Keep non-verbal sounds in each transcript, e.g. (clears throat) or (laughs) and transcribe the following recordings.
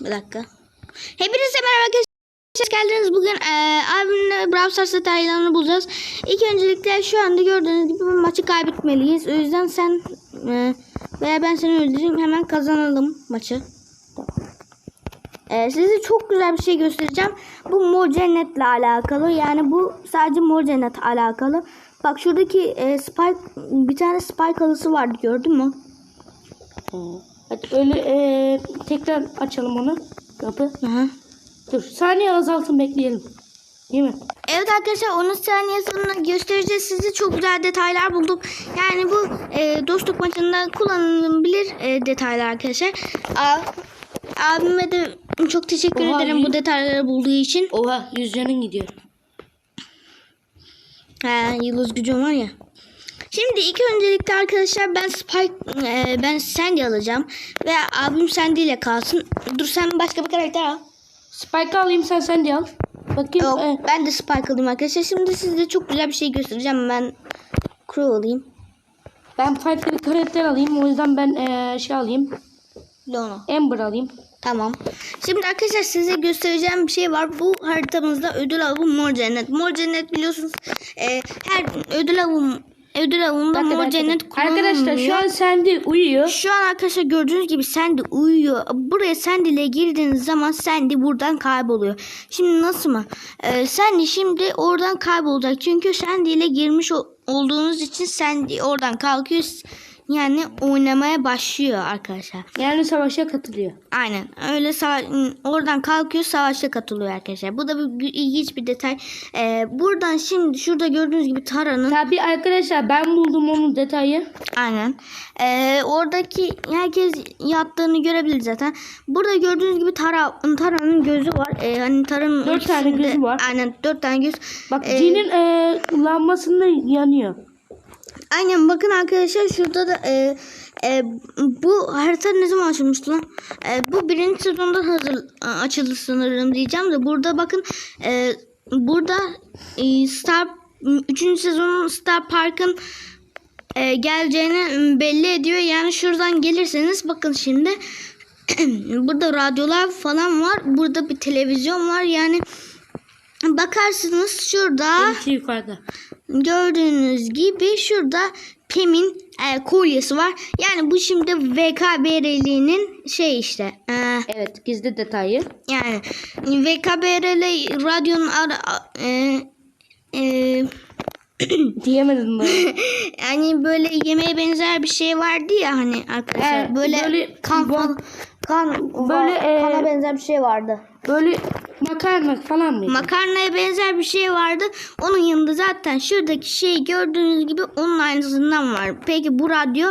Bir dakika. Hepinize merhaba arkadaşlar. Geldiniz. Bugün eee abimle Brawl Stars detaylarını bulacağız. İlk öncelikle şu anda gördüğünüz gibi bu maçı kaybetmeliyiz. O yüzden sen eee, veya ben seni öldüreyim. Hemen kazanalım maçı. Eee, size çok güzel bir şey göstereceğim. Bu mor cennetle alakalı. Yani bu sadece mor cennet alakalı. Bak şuradaki eee, spike bir tane spike alısı vardı gördün mü? Hadi öyle eee, tekrar açalım onu. Kapı. Hı. Dur saniye azaltın bekleyelim. Değil mi? Evet arkadaşlar onun saniye sonuna göstereceğiz size çok güzel detaylar bulduk. Yani bu e, dostluk maçında kullanılabilir e, detaylar arkadaşlar. A, abime de çok teşekkür Oha, ederim bu detayları bulduğu için. Oha yüz canın gidiyor. Ha, yıldız gücüm var ya. Şimdi ilk öncelikle arkadaşlar ben Spike e, ben Sandy alacağım ve abim Sandy ile kalsın. Dur sen başka bir karakter al. Spike alayım sen de al. Bakayım. Yok eee, ben de Spike alayım arkadaşlar. Şimdi size çok güzel bir şey göstereceğim. Ben Crow alayım. ben farklı bir karakter alayım. O yüzden ben eee, şey alayım. Lono. Amber alayım. Tamam. Şimdi arkadaşlar size göstereceğim bir şey var. Bu haritamızda ödül avı mor cennet. Mor cennet biliyorsunuz e, her ödül avı ödül avında mor dakika. cennet Arkadaşlar şu an sende uyuyor. şu an arkadaşlar gördüğünüz gibi Sandy uyuyor. Buraya Sandy ile girdiğiniz zaman Sandy buradan kayboluyor. Şimdi nasıl mı? Ee, Sandy şimdi oradan kaybolacak. Çünkü Sandy ile girmiş ol- olduğunuz için Sandy oradan kalkıyor. Yani oynamaya başlıyor arkadaşlar. Yani savaşa katılıyor. Aynen. Öyle sava- oradan kalkıyor savaşa katılıyor arkadaşlar. Bu da bir ilginç bir detay. Ee, buradan şimdi şurada gördüğünüz gibi Tara'nın Tabi arkadaşlar ben buldum onun detayı. aynen. Ee, oradaki herkes yattığını görebilir zaten. Burada gördüğünüz gibi Tara Tara'nın gözü var. Ee, hani Tara'nın Dört tane gözü var. Aynen dört tane göz. Bak Ee, Jin'in eee lambasında yanıyor. Aynen bakın arkadaşlar şurada da e, e, bu harita ne zaman açılmıştı lan? E, bu birinci sezonda hazır açıldı sanırım diyeceğim de burada bakın e, burada e, Star 3. sezonun Star Park'ın e, geleceğini belli ediyor. Yani şuradan gelirseniz bakın şimdi (clears throat) burada radyolar falan var. Burada bir televizyon var. Yani bakarsınız şurada Hepsi yukarıda. Gördüğünüz gibi şurada Pem'in e, kolyesi var. Yani bu şimdi VKBR'liğinin şey işte. e, Evet gizli detayı. yani VKBR'li radyonun ara, e, e, (coughs) Diyemedim ben. yani (laughs) böyle yemeğe benzer bir şey vardı ya hani arkadaşlar Evet, böyle, böyle kan falan kan Böyle, e, kana benzer bir şey vardı. Böyle makarna falan mıydı? Makarnaya benzer bir şey vardı. Onun yanında zaten şuradaki şey gördüğünüz gibi onun aynısından var. Peki bu radyo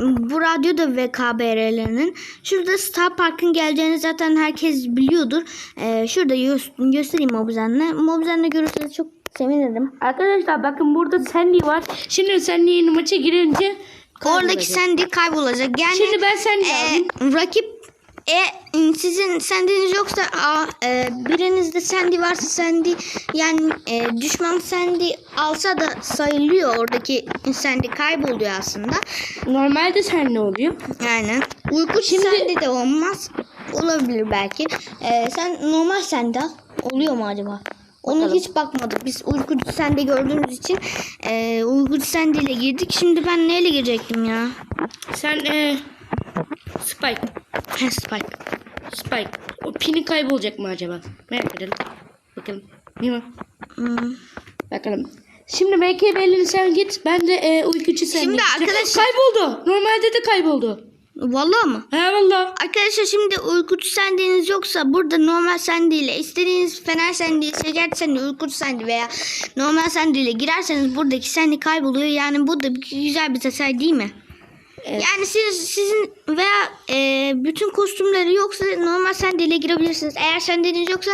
bu radyo da VKBR'lerinin. Şurada Star Park'ın geleceğini zaten herkes biliyordur. Ee, şurada gö- göstereyim Mobizen'le. Mobizen'le görürseniz çok sevinirim. Arkadaşlar bakın burada Sandy var. Şimdi Sandy'nin maça girince Oradaki. Sandy kaybolacak. Yani Şimdi ben Sandy e, aldım. rakip e, sizin sendiniz yoksa a, e, birinizde sendi varsa sendi yani e, düşman sendi alsa da sayılıyor oradaki sendi kayboluyor aslında. Normalde sen ne oluyor? Aynen. Uyku Şimdi- sendi de olmaz. Olabilir belki. E, sen normal sendi al. Oluyor mu acaba? Onu Bakalım. hiç bakmadık. Biz uykucu sende gördüğümüz için e, uykucu sendiyle girdik. Şimdi ben neyle girecektim ya? Sen eee Spike. Ha, Spike. Spike. O pini kaybolacak mı acaba? Merak edelim. Bakalım. Değil mi? Hmm. Bakalım. Şimdi MKB'lini sen git. Ben de e, uykucu sen Şimdi git. arkadaşlar- Kayboldu. Normalde de kayboldu. Vallahi mı? He valla. Arkadaşlar şimdi uykucu sendiniz yoksa burada normal sendiyle istediğiniz fener sendiyi, şeker sendi, uykucu sendi veya normal sendiyle girerseniz buradaki sendi kayboluyor. Yani bu da güzel bir detay değil mi? Evet. Yani siz sizin veya e, bütün kostümleri yoksa normal sendiyle girebilirsiniz. Eğer sendiniz yoksa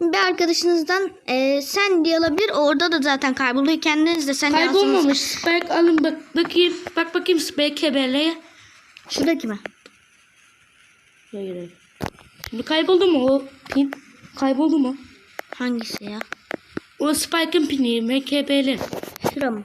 bir arkadaşınızdan e, sendi alabilir. Orada da zaten kayboluyor. Kendiniz de alsanız. Kaybolmamış. Spike alın bak bakayım. Bak bakayım MKB'leye. Şuradaki mi? Hayır hayır. Şimdi kayboldu mu o pin? Kayboldu mu? Hangisi ya? O Spike'ın pini MKB'li. Şura mı?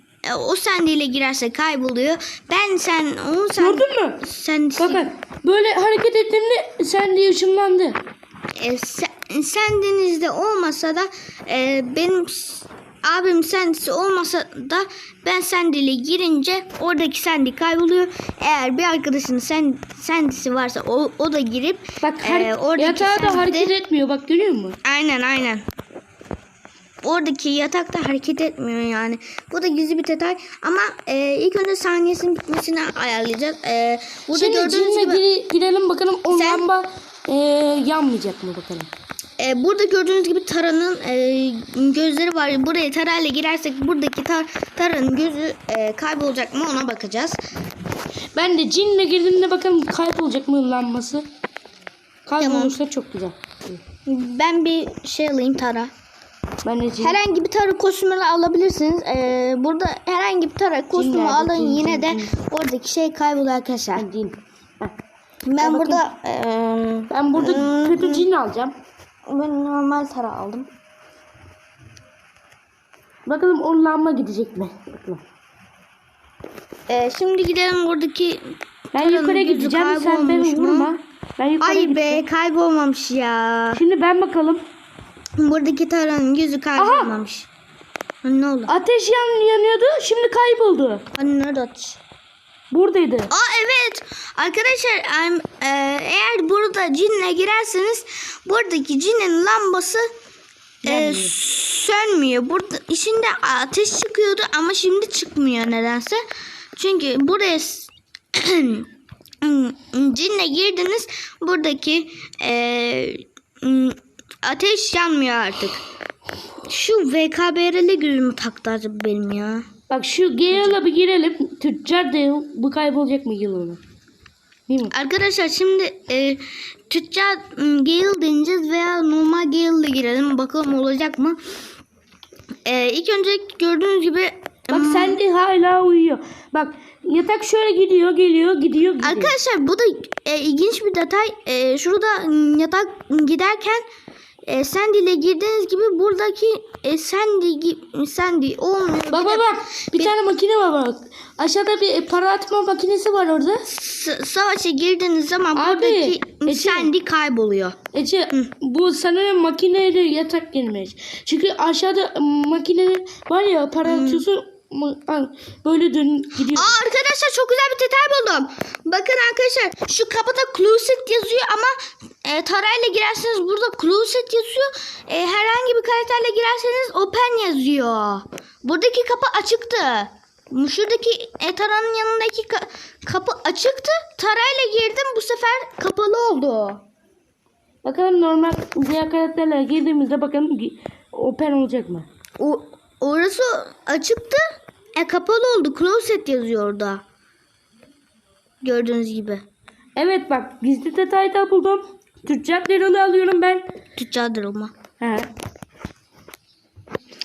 e, o Sandy ile girerse kayboluyor. Ben sen o sen Gördün mü? Sandy Bakın böyle hareket ettiğimde sen diye ışınlandı. e, sen, Sandy'nizde olmasa da e, benim abim Sandy'si olmasa da ben Sandy ile girince oradaki Sandy kayboluyor. Eğer bir arkadaşının sen, Sandy'si varsa o, o da girip Bak e, har- oradaki yatağı da hareket etmiyor bak görüyor musun? Aynen aynen. Oradaki yatakta hareket etmiyor yani. Bu da gizli bir detay. Ama e, ilk önce saniyesinin bitmesini ayarlayacağız. E, burada Şimdi gördüğünüz cinle gibi gire- girelim bakalım o Sen- lamba e, yanmayacak mı bakalım. e, burada gördüğünüz gibi Tara'nın e, gözleri var. Buraya Tara'yla girersek buradaki tar Tara'nın gözü e, kaybolacak mı ona bakacağız. Ben de cinle girdiğimde bakalım kaybolacak mı lambası. Kaybolursa çok güzel. Ben bir şey alayım Tara. Ben. Herhangi bir Tara kostümünü alabilirsiniz. E, burada herhangi bir Tara kostümü nerede? alın Cin, yine cin, de cin. oradaki şey kayboluyor arkadaşlar. Ben cin. Ben bakın. burada e, Ben burada kötü cin alacağım. Ben normal tara aldım. Bakalım o lamba gidecek mi? Bakalım. Ee, şimdi gidelim buradaki... Ben gözü gideceğim. Sen beni vurma. Ben yukarıya Ay gideceğim. be kaybolmamış ya. Şimdi ben bakalım. Buradaki taranın gözü kaybolmamış. Ne oldu? Ateş yan yanıyordu. Şimdi kayboldu. Hani nerede ateş? Buradaydı. Aa evet. Arkadaşlar em, e, eğer burada cinle girerseniz buradaki cinin lambası e, Yanmıyor. sönmüyor. Burada içinde ateş çıkıyordu ama şimdi çıkmıyor nedense. Çünkü buraya s- (clears throat) cinle girdiniz buradaki e, ateş yanmıyor artık. Şu VKBR'li gözümü taktı acaba benim ya. Bak şu Gale'a bir girelim. Tüccar değil. Bu kaybolacak mı yılını? Değil mi? Arkadaşlar şimdi e, tüccar Gale deneyeceğiz veya normal Gale ile girelim. Bakalım olacak mı? E, ilk önce gördüğünüz gibi Bak m, sen de hala uyuyor. Bak yatak şöyle gidiyor, geliyor, gidiyor, gidiyor. Arkadaşlar bu da e, ilginç bir detay. E, şurada yatak giderken e, Sandy ile girdiğiniz gibi buradaki e, Sandy, Sandy olmuyor. Bak de bak bak. Bir, bir- tane makine var bak. Aşağıda bir para atma makinesi var orada. s- savaşa girdiğiniz zaman Abi, buradaki Ece. Sandy kayboluyor. Ece bu sanırım makineyle yatak girmiş. Çünkü aşağıda makine var ya para atıyorsun ma- al, böyle dön gidiyor. Aa arkadaşlar çok güzel bir detay buldum. Bakın arkadaşlar şu kapıda closet yazıyor ama e, tarayla girerseniz burada closet yazıyor. E, herhangi bir karakterle girerseniz open yazıyor. Buradaki kapı açıktı. Şuradaki e, taranın yanındaki ka- kapı açıktı. Tarayla girdim bu sefer kapalı oldu. Bakalım normal diğer karakterlere girdiğimizde bakalım open olacak mı? O, orası açıktı. E, kapalı oldu. Closet yazıyor orada. Gördüğünüz gibi. Evet bak gizli detay da buldum. Tüccar liralı alıyorum ben. Tüccar olma. He.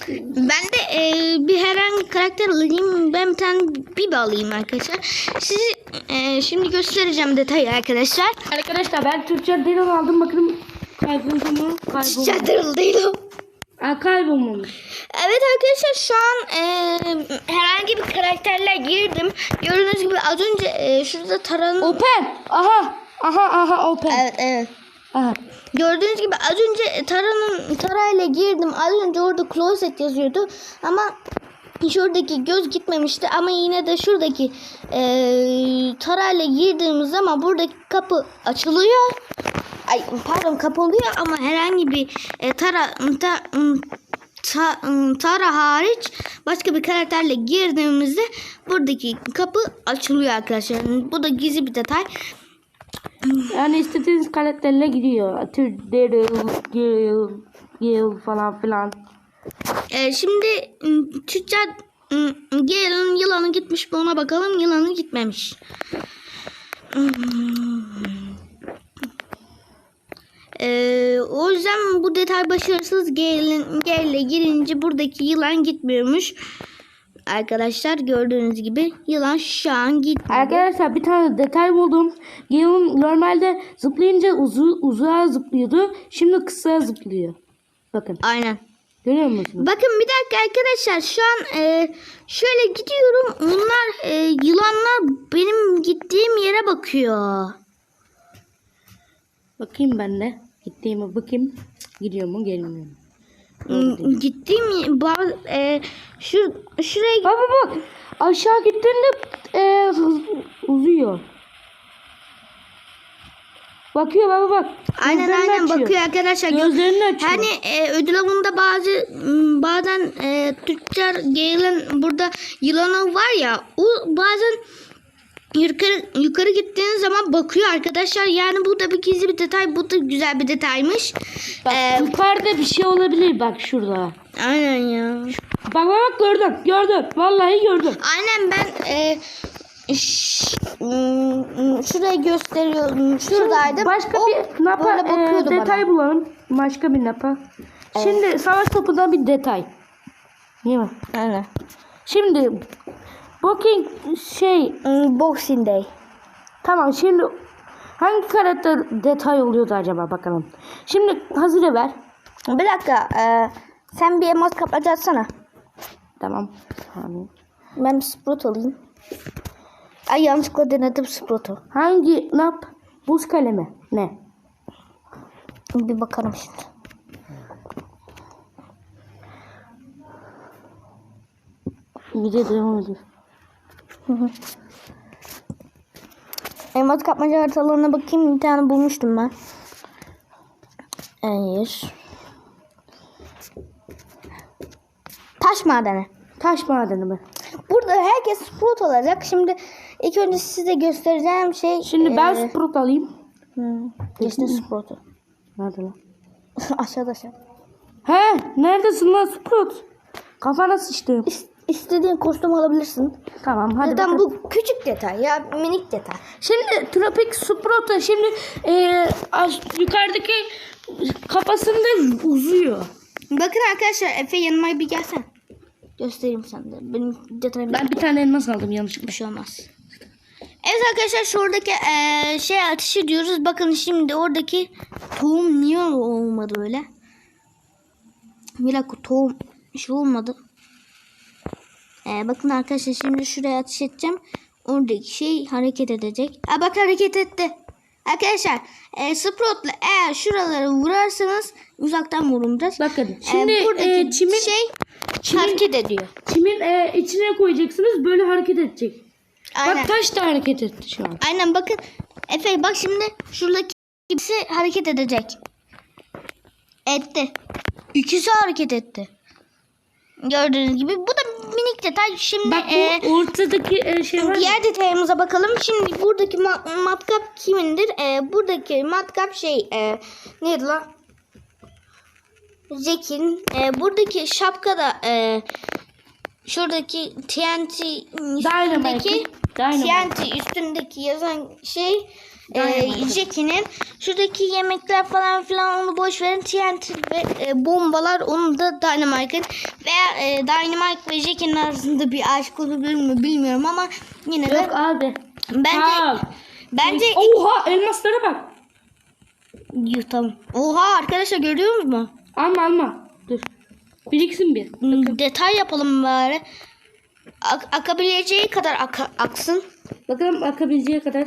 Ben de e, bir herhangi karakter alayım. Ben bir tane Bibi alayım arkadaşlar. Sizi e, şimdi göstereceğim detayı arkadaşlar. Arkadaşlar ben tüccar liralı aldım bakalım kayboldu mu? Kaybolmamış. Tüccar değil o. Aa, kaybolmamış. Evet arkadaşlar şu an e, herhangi bir karakterle girdim. Gördüğünüz gibi az önce e, şurada taranın... Open. Aha. Aha aha open. Evet evet. Aha. Gördüğünüz gibi az önce Tara'nın Tara'yla girdim. Az önce orada closet yazıyordu. Ama şuradaki göz gitmemişti. Ama yine de şuradaki e, Tara'yla girdiğimiz zaman buradaki kapı açılıyor. Ay pardon kapalıyor ama herhangi bir e, Tara ta, ta, Tara hariç başka bir karakterle girdiğimizde buradaki kapı açılıyor arkadaşlar. Bu da gizli bir detay. Yani istediğiniz karakterle gidiyor. Tür, Daryl, Gil falan filan. Ee, şimdi m, tüccar m, Gale'ın yılanı gitmiş mi ona bakalım. Yılanı gitmemiş. Hmm. yüzden bu detay başarısız gelin gelle girince buradaki yılan gitmiyormuş. Arkadaşlar gördüğünüz gibi yılan şu an gitmedi. Arkadaşlar bir tane detay buldum. Gale'ın normalde zıplayınca uzu, uzağa zıplıyordu. Şimdi kısa zıplıyor. Bakın Aynen. görüyor musunuz? Bakın bir dakika arkadaşlar şu an e, şöyle gidiyorum. Onlar e, yılanlar benim gittiğim yere bakıyor. Bakayım ben de. Gittiğime bakayım. Gidiyor mu gelmiyor mu? Gittiğim y- ba- e, şu şuraya Bak bak bak. Aşağı gittiğinde e, uzuyor. Bakıyor baba bak. aynen Gözlerini aynen açıyor. bakıyor arkadaşlar. Gö- Gözlerini açıyor. Hani e, ödül avında bazı bazen e, Türkler gelen burada yılanı var ya o bazen yukarı yukarı gittiğiniz zaman bakıyor arkadaşlar. Yani bu da bir gizli bir detay. Bu da güzel bir detaymış. Bak E, yukarıda bir şey olabilir bak şurada. aynen ya. Bak bak bak gördüm gördüm. Vallahi gördüm. Aynen ben e, şuraya gösteriyorum. Şuradaydım. Başka O bir napa e, bakıyordu bana. detay bulalım. Başka bir napa. Şimdi savaş topundan bir detay. Değil mi? Aynen. Şimdi Booking şey Hmm, Boxing Day. tamam şimdi hangi karakter detay oluyordu acaba bakalım. Şimdi hazır ver. Bir dakika. e, sen bir emot atsana. Tamam. Tamam. Ben bir Sprout alayım. Ay yanlışlıkla denedim Sprout'u. Hangi nap? Buz kalemi. Ne? Bir bakalım şimdi. Bir de devam ediyor. Emot kapmaca haritalarına bakayım. Bir tane bulmuştum ben. Hayır. Taş madeni. Taş madeni mi? Burada herkes Sprout alacak. Şimdi ilk önce size göstereceğim şey. Şimdi ben e, Sprout alayım. hı, geçti Sprout'u. Nerede lan? (laughs) aşağıda aşağı. He, neredesin lan Sprout? Kafana sıçtım. İs- İstediğin kostüm alabilirsin. Tamam hadi bakalım. bu küçük detay ya minik detay. Şimdi Tropik Sprout'a şimdi e, aş- yukarıdaki kafasında uzuyor. Bakın arkadaşlar Efe yanıma bir gelsen. Göstereyim sana. Benim detayım Ben bir tane elmas aldım yanlışlıkla. bir şey olmaz. Evet arkadaşlar şuradaki eee, şey ateş ediyoruz. Bakın şimdi oradaki tohum niye olmadı öyle? Bir dakika tohum şey olmadı. Eee, bakın arkadaşlar şimdi şuraya ateş edeceğim. Oradaki şey hareket edecek. Aa, bak hareket etti. Arkadaşlar e, Sprout'la eğer şuraları vurarsanız uzaktan vurun biraz. Bakın Eee, şimdi buradaki e, çimin, şey çimin, hareket ediyor. çimin e, içine koyacaksınız böyle hareket edecek. Aynen. Bak taş da hareket etti şu an. Aynen bakın. Efe bak şimdi şuradaki ikisi hareket edecek. Etti. İkisi hareket etti. Gördüğünüz gibi bu da minik detay. Şimdi Bak bu e, ortadaki e, şey var. diğer detayımıza bakalım. Şimdi buradaki ma- matkap kimindir? E, buradaki matkap şey e, neydi lan? Jack'in. E, buradaki şapka da e, şuradaki TNT üstündeki Dynamite. TNT üstündeki yazan şey e. Jackie'nin şuradaki yemekler falan filan onu boş verin TNT ve e, bombalar onu da Dynamite'ın veya e, Dynamite ve Jackie'nin arasında bir aşk olabilir mi bilmiyorum ama yine de Yok abi. bence Al. bence Oha elmaslara bak. Yuh, tamam. Oha arkadaşlar görüyor musunuz? Alma alma. Dur. Biriksin bir. Hmm, Detay yapalım bari. Ak- akabileceği kadar aka- aksın. Bakalım akabileceği kadar.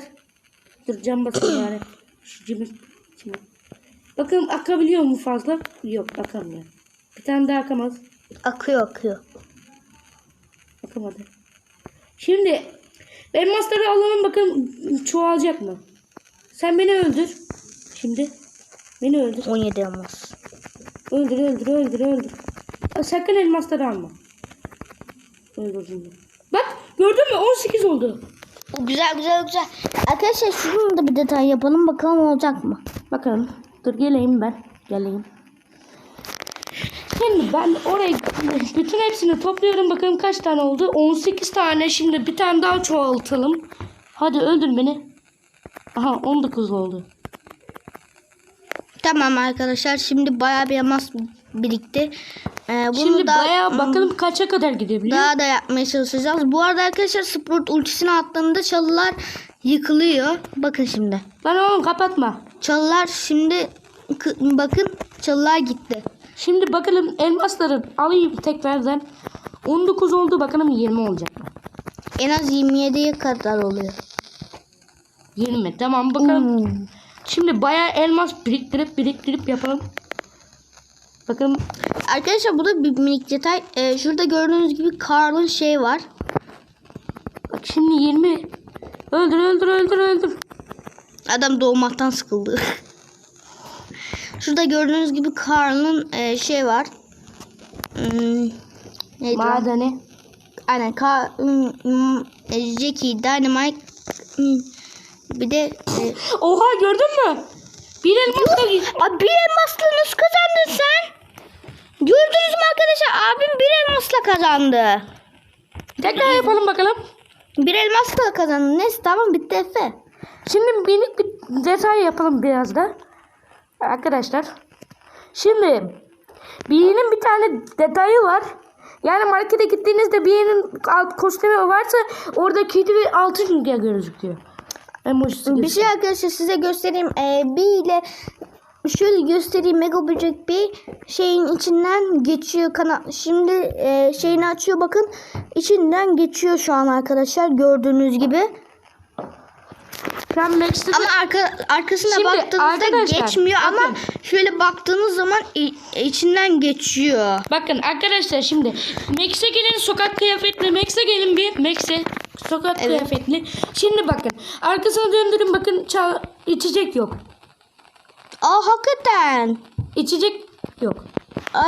Dur cam bari. Şu cimin. cimin. Bakalım akabiliyor mu fazla? Yok akamıyor. Bir tane daha akamaz. Akıyor akıyor. Akamadı. Şimdi elmasları alalım bakalım çoğalacak mı? Sen beni öldür. Şimdi. Beni öldür. 17 olmaz. Öldür öldür öldür öldür. Sakın elmasları alma. Öldür şimdi. Bak gördün mü 18 oldu. Güzel güzel güzel. Arkadaşlar şunun da bir detay yapalım bakalım olacak mı? Bakalım. Dur geleyim ben. Geleyim. Şimdi ben oraya bütün hepsini topluyorum. Bakalım kaç tane oldu. 18 tane. Şimdi bir tane daha çoğaltalım. Hadi öldür beni. Aha 19 oldu. Tamam arkadaşlar şimdi bayağı bir elmas birikti. Ee, bunu Şimdi da, bayağı bakalım kaça kadar gidebiliyor. daha da yapmaya çalışacağız. Bu arada arkadaşlar Sprout ultisini attığında çalılar yıkılıyor. Bakın şimdi. Lan oğlum kapatma. Çalılar şimdi kı- bakın çalılar gitti. Şimdi bakalım elmasları alayım tekrardan. 19 oldu bakalım 20 olacak mı? En az 27'ye kadar oluyor. 20 tamam bakalım. Hmm. Şimdi bayağı elmas biriktirip biriktirip yapalım. Bakalım Arkadaşlar bu da bir minik detay. Ee, şurada gördüğünüz gibi Carl'ın şey var. bak şimdi 20 öldür öldür öldür öldür. Adam doğmaktan sıkıldı. (laughs) Şurada gördüğünüz gibi Carl'ın e, şey var. Hmm, neydi? Madeni. Aynen. Ka hmm, hmm, e, Jackie, Dynamite. hmm, bir de e, Oha gördün mü? Bir elmas da Abi bir elmasla nasıl kazandın sen? Gördünüz mü arkadaşlar? Abim bir elmasla kazandı. Tekrar yapalım bakalım. Bir elmasla kazandı. Neyse tamam bitti Efe. Şimdi minik bir detay yapalım biraz da. Arkadaşlar. Şimdi birinin bir tane detayı var. Yani markete gittiğinizde birinin alt kostümü varsa orada kedi ve altın gözüküyor. Emojisi Bir şey arkadaşlar size göstereyim. Ee, bir ile şöyle göstereyim. Mega böcek bir şeyin içinden geçiyor. Kana Şimdi e, şeyini açıyor bakın. İçinden geçiyor şu an arkadaşlar gördüğünüz gibi. An Max'te Ama arka, arkasına Şimdi baktığınızda geçmiyor ama bakın. şöyle baktığınız zaman içinden geçiyor. Bakın arkadaşlar şimdi Max'e gelin sokak kıyafetli Max'e gelin bir Max'e sokak Evet. kıyafetli. Şimdi bakın arkasına döndürün bakın çal içecek yok. Aa hakikaten. İçecek yok.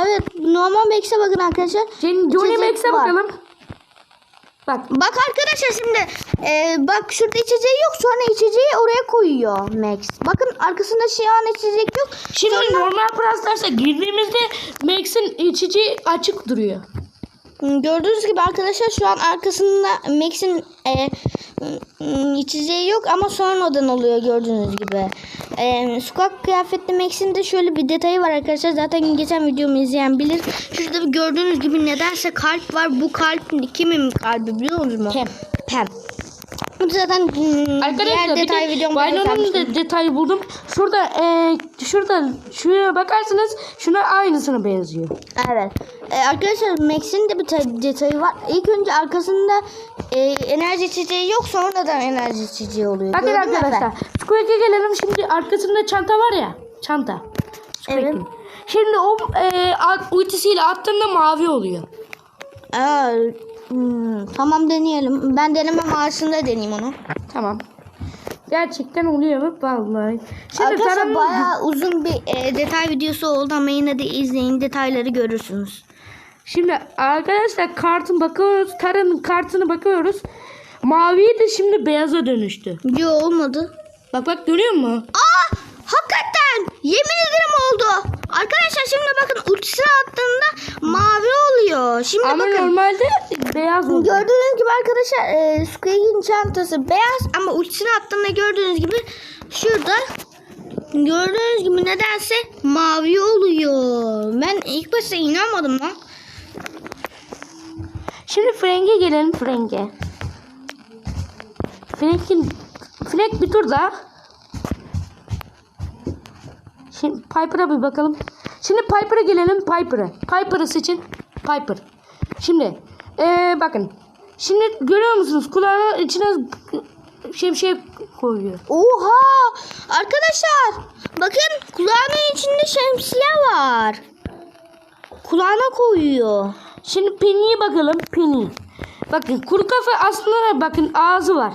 Evet normal Max'e bakın arkadaşlar. Şimdi Johnny İçecek Max'e bakalım. Bak Bak arkadaşlar şimdi e, bak şurada içeceği yok sonra içeceği oraya koyuyor Max. Bakın arkasında şu an içecek yok. şimdi Sonra- normal Stars'a girdiğimizde Max'in içeceği açık duruyor. Gördüğünüz gibi arkadaşlar şu an arkasında Max'in e, hmm, içeceği yok ama sonradan oluyor gördüğünüz gibi. E, sokak kıyafetli Max'in de şöyle bir detayı var arkadaşlar. Zaten geçen videomu izleyen bilir. Şurada gördüğünüz gibi nedense kalp var. Bu kalp kimin kalbi biliyor musunuz? Pem. Pem. Bu zaten hmm, Arkadaşlar diğer detay de videomda Vayno'nun göstermiştim. da detayı buldum. Şurada e, şurada şuraya bakarsanız şuna aynısına benziyor. Evet. Ee, arkadaşlar Max'in de bir ta- detayı var. İlk önce arkasında e, enerji içeceği yok sonradan enerji içeceği oluyor. Bakın Gördün arkadaşlar. Squeak'e gelelim. Şimdi arkasında çanta var ya. Çanta. Squeak'in. Evet. Şimdi o e, at- ultisiyle attığında mavi oluyor. Aa, hmm, tamam deneyelim. Ben deneme maaşında deneyeyim onu. Tamam. Gerçekten oluyor mu? Vallahi. Şimdi arkadaşlar tarama- bayağı uzun bir e, detay videosu oldu ama yine de izleyin detayları görürsünüz. Şimdi arkadaşlar kartın bakıyoruz. Taranın kartını bakıyoruz. Maviyi de şimdi beyaza dönüştü. Yo olmadı. Bak bak görüyor musun? Aa hakikaten yemin ederim oldu. Arkadaşlar şimdi bakın ultisini attığında mavi oluyor. Şimdi Ama bakın. normalde beyaz oluyor. Gördüğünüz gibi arkadaşlar e, Squeak'in çantası beyaz ama ultisini attığında gördüğünüz gibi şurada gördüğünüz gibi nedense mavi oluyor. Ben ilk başta inanmadım lan. Şimdi Frank'e gelelim Frank'e. Frank'in Frank bir tur daha. Şimdi Piper'a bir bakalım. Şimdi Piper'a gelelim Piper'a. Piper'ı seçin. Piper. Şimdi ee, bakın. Şimdi görüyor musunuz? Kulağına içine şey koyuyor. Oha! Arkadaşlar bakın kulağının içinde şemsiye var. Kulağına koyuyor. Şimdi Penny'ye bakalım. Penny. Bakın kuru kafa aslında bakın ağzı var.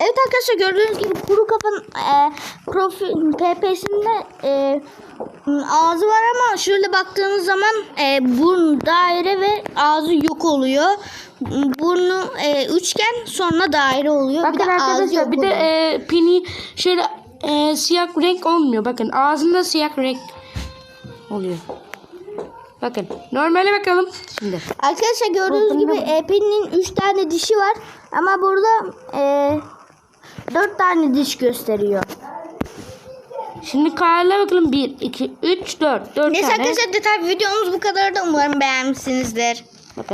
Evet arkadaşlar gördüğünüz gibi kuru kafanın e, profil PP'sinde e, ağzı var ama şöyle baktığınız zaman e, burun daire ve ağzı yok oluyor. Burnu e, üçgen sonra daire oluyor. Bakın bir de ağzı arkadaşlar yok bir de e, Penny şöyle e, siyah renk olmuyor. Bakın ağzında siyah renk oluyor. Bakın normale bakalım şimdi. Arkadaşlar gördüğünüz gibi e, Penny'nin 3 tane dişi var ama burada e, 4 tane diş gösteriyor. Şimdi kararlara bakalım. 1, 2, 3, 4. 4 Neyse tane. arkadaşlar detaylı videomuz bu kadar da umarım beğenmişsinizdir.